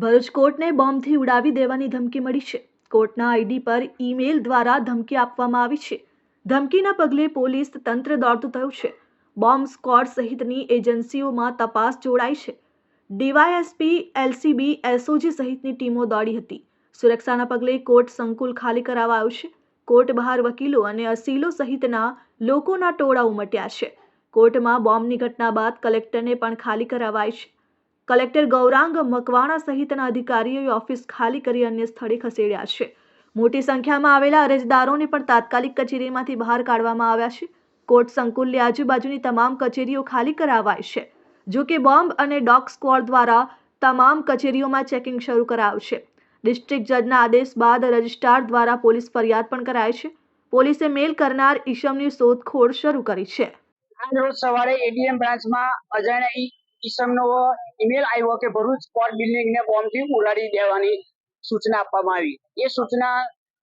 ભરૂચ કોર્ટને બોમ્બથી ઉડાવી દેવાની ધમકી મળી છે. કોર્ટના આઈડી પર ઈમેલ દ્વારા ધમકી આપવામાં આવી છે. ધમકીના પગલે પોલીસ તંત્ર દોડતું થયું છે. બોમ્બ સ્કોડ સહિતની એજન્સીઓમાં તપાસ જોડાઈ છે. ડીવાયએસપી, એલસીબી, એસઓજી સહિતની ટીમો દોડી હતી. સુરક્ષાના પગલે કોર્ટ સંકુલ ખાલી કરાવાયું છે. કોર્ટ બહાર વકીલો અને અસીલો સહિતના લોકોના ટોળા ઉમટ્યા છે. કોર્ટમાં બોમ્બની ઘટના બાદ કલેક્ટરને પણ ખાલી કરાવાય છે. કલેક્ટર ગૌરાંગ મકવાણા સહિતના અધિકારીઓએ ઓફિસ ખાલી કરી અન્ય સ્થળે ખસેડ્યા છે. મોટી સંખ્યામાં આવેલા અરજદારોને પણ તાત્કાલિક કચેરીમાંથી બહાર કાઢવામાં આવ્યા છે. કોર્ટ સંકુલની આજુબાજુની તમામ કચેરીઓ ખાલી કરાવાય છે. જો બોમ્બ અને ડોગ સ્ક્વોડ દ્વારા તમામ કચેરીઓમાં ચેકિંગ શરૂ કરાયું છે ડિસ્ટ્રિક્ટ જજના આદેશ બાદ રજિસ્ટ્રાર દ્વારા પોલીસ ફરિયાદ પણ કરાય છે. પોલીસે મેલ કરનાર ઈશમની શોધખોળ શરૂ કરી છે. રોજ સવારે એડીએમ બ્રાન્ચમાં અજાણ્યા ઈસમનો ઈમેલ આવ્યો કે ભરૂચ પોર્ટ બિલ્ડિંગને બોમ્બથી ઉડાડી દેવાની સૂચના આપવામાં આવી. એ સૂચના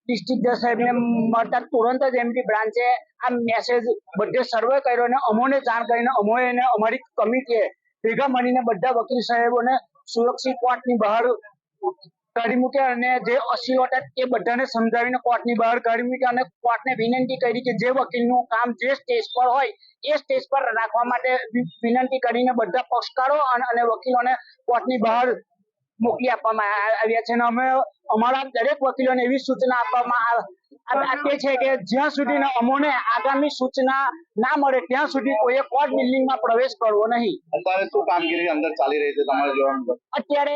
ડિસ્ટ્રિક્ટ જજ સાહેબને મળતા તુરંત જ એમડી બ્રાન્ચે આ મેસેજ બધે સર્વે કર્યો અને અમોને જાણ કરીને અમોએ એને અમારી કમિટીએ ભેગા મળીને બધા વકીલ સાહેબોને સુરક્ષિત કોર્ટની બહાર કાઢી મૂક્યા અને જે અસીલો હતા એ બધાને સમજાવીને કોર્ટની બહાર કાઢી મૂક્યા અને કોર્ટને વિનંતી કરી કે જે વકીલનું કામ જે સ્ટેજ પર હોય એ સ્ટેજ પર રાખવા માટે વિનંતી કરીને બધા પક્ષકારો અને વકીલોને કોર્ટની બહાર મોકલી આપવામાં આવ્યા છે. અને અમે અમારા દરેક વકીલોને એવી સૂચના આપવામાં આ- આ- આપીએ છે કે જ્યાં સુધી અમોને આગામી સૂચના ના મળે ત્યાં સુધી કોઈએ કોર્ટ બિલ્ડિંગમાં પ્રવેશ કરવો નહીં. અત્યારે શું કામગીરી અંદર ચાલી રહી છે તમારે જોવાનું? અત્યારે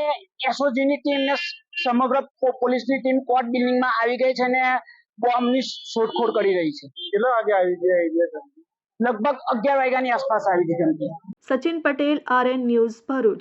એસઓજી ની ટીમ ને સમગ્ર પોલીસની ટીમ કોર્ટ બિલ્ડિંગમાં આવી ગઈ છે અને બોમ્બની શોધખોળ કરી રહી છે. કેટલા વાગે આવી જાય લગભગ અગિયાર વાગ્યાની આસપાસ આવી ગઈ ધમકી. Sachin Patel RN news Bharuch.